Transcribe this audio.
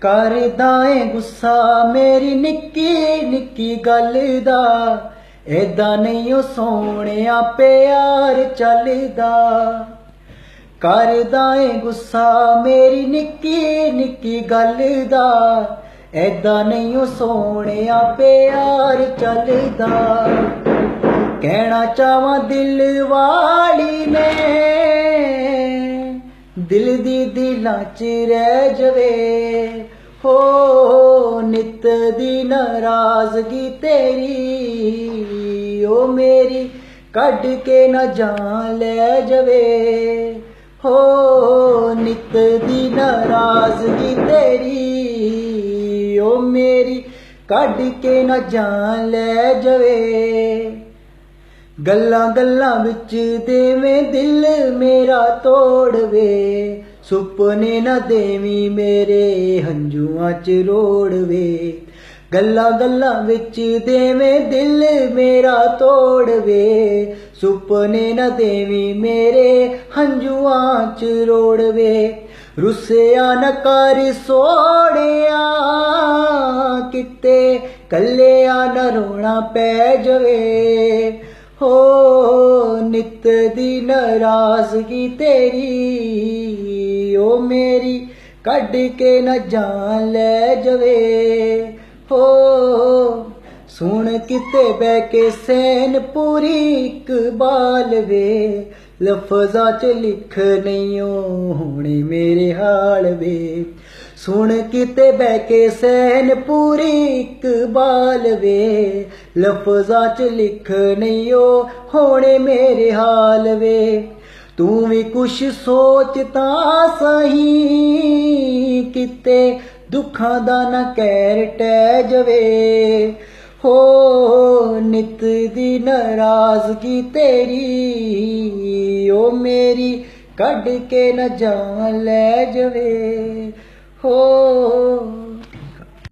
ਕਰਦਾ ਏ ਗੁੱਸਾ ਮੇਰੀ ਨਿੱਕੀ ਨਿੱਕੀ ਗੱਲ ਦਾ। ਏਦਾਂ ਨਹੀਂ ਉਹ ਸੋਹਣਿਆ ਪਿਆਰ ਚੱਲਦਾ। ਕਰਦਾ ਏ ਗੁੱਸਾ ਮੇਰੀ ਨਿੱਕੀ ਨਿੱਕੀ ਗੱਲ ਦਾ। ਏਦਾਂ ਨਹੀਂ ਉਹ ਸੋਹਣਿਆ ਪਿਆਰ ਚੱਲਦਾ। ਕਹਿਣਾ ਚਾਹਾਂ ਦਿਲ ਵਾਲੀ ਨੇ ਦਿਲ ਦੀ ਦਿਲਾਂ 'ਚ ਰਹਿ ਜਵੇ। ਹੋ ਨਿਤ ਦੀ ਨਾਰਾਜ਼ਗੀ ਤੇਰੀ, ਓ ਮੇਰੀ ਕੱਢ ਕੇ ਨਾ ਜਾਨ ਲੈ ਜਵੇ। ਹੋ ਨਿਤ ਦੀ ਨਾਰਾਜ਼ਗੀ ਤੇਰੀ, ਓ ਮੇਰੀ ਕੱਢ ਕੇ ਨਾ ਜਾਨ ਲੈ ਜਵੇ। ਗੱਲਾਂ ਗੱਲਾਂ ਵਿੱਚ ਦੇਵੇਂ ਦਿਲ ਮੇਰਾ ਤੋੜਵੇ ਸੁਪਨੇ ਨਾ ਦੇਵੀਂ ਮੇਰੇ ਹੰਝੂਆਂ ਚ ਰੋੜਵੇ ਗੱਲਾਂ ਗੱਲਾਂ ਵਿੱਚ ਦੇਵੇਂ ਦਿਲ ਮੇਰਾ ਤੋੜਵੇ ਸੁਪਨੇ ਨਾ ਦੇਵੀਂ ਮੇਰੇ ਹੰਝੂਆਂ ਚ ਰੋੜਵੇ ਰੁੱਸਿਆ ਨਾ ਕਰ ਸੋੜਿਆ ਕਿਤੇ ਕੱਲਿਆ ਨਾ ਰੋਣਾ ਪੈ ਜਵੇ। ਹੋ ਨਿਤ ਦੀ ਨਾਰਾਜ਼ਗੀ ਤੇਰੀ, ਓ ਮੇਰੀ ਕੱਢ ਕੇ ਨਾ ਜਾਨ ਲੈ ਜਵੇ। ਹੋ ਸੁਣ ਕਿਤੇ ਬਹਿ ਕੇ ਸੈਨ ਪੂਰੀ ਇਕਬਾਲ ਵੇ, ਲਫ਼ਜ਼ਾਂ ਚ ਲਿਖ ਨਹੀਂ ਹੋਣੇ ਮੇਰੇ ਹਾਲ ਵੇ। ਸੁਣ ਕਿਤੇ ਬਹਿ ਕੇ ਸੈਨ ਪੂਰੀ ਇਕਬਾਲ ਵੇ। ਲਫ਼ਜ਼ਾਂ ਚ ਲਿਖ ਨਹੀਂ ਹੋਣੇ ਮੇਰੇ ਹਾਲ ਵੇ। ਤੂੰ ਵੀ ਕੁਛ ਸੋਚ ਤਾਂ ਸਹੀ, ਕਿਤੇ ਦੁੱਖਾਂ ਦਾ ਨਾ ਕਹਿਰ ਟਹਿ ਜਵੇ। ਹੋ ਨਿਤ ਦੀ ਨਾਰਾਜ਼ਗੀ ਤੇਰੀ ਓ ਮੇਰੀ ਕੱਢ ਕੇ ਨਾ ਜਾਨ ਲੈ ਜਵੇ। ਹੋ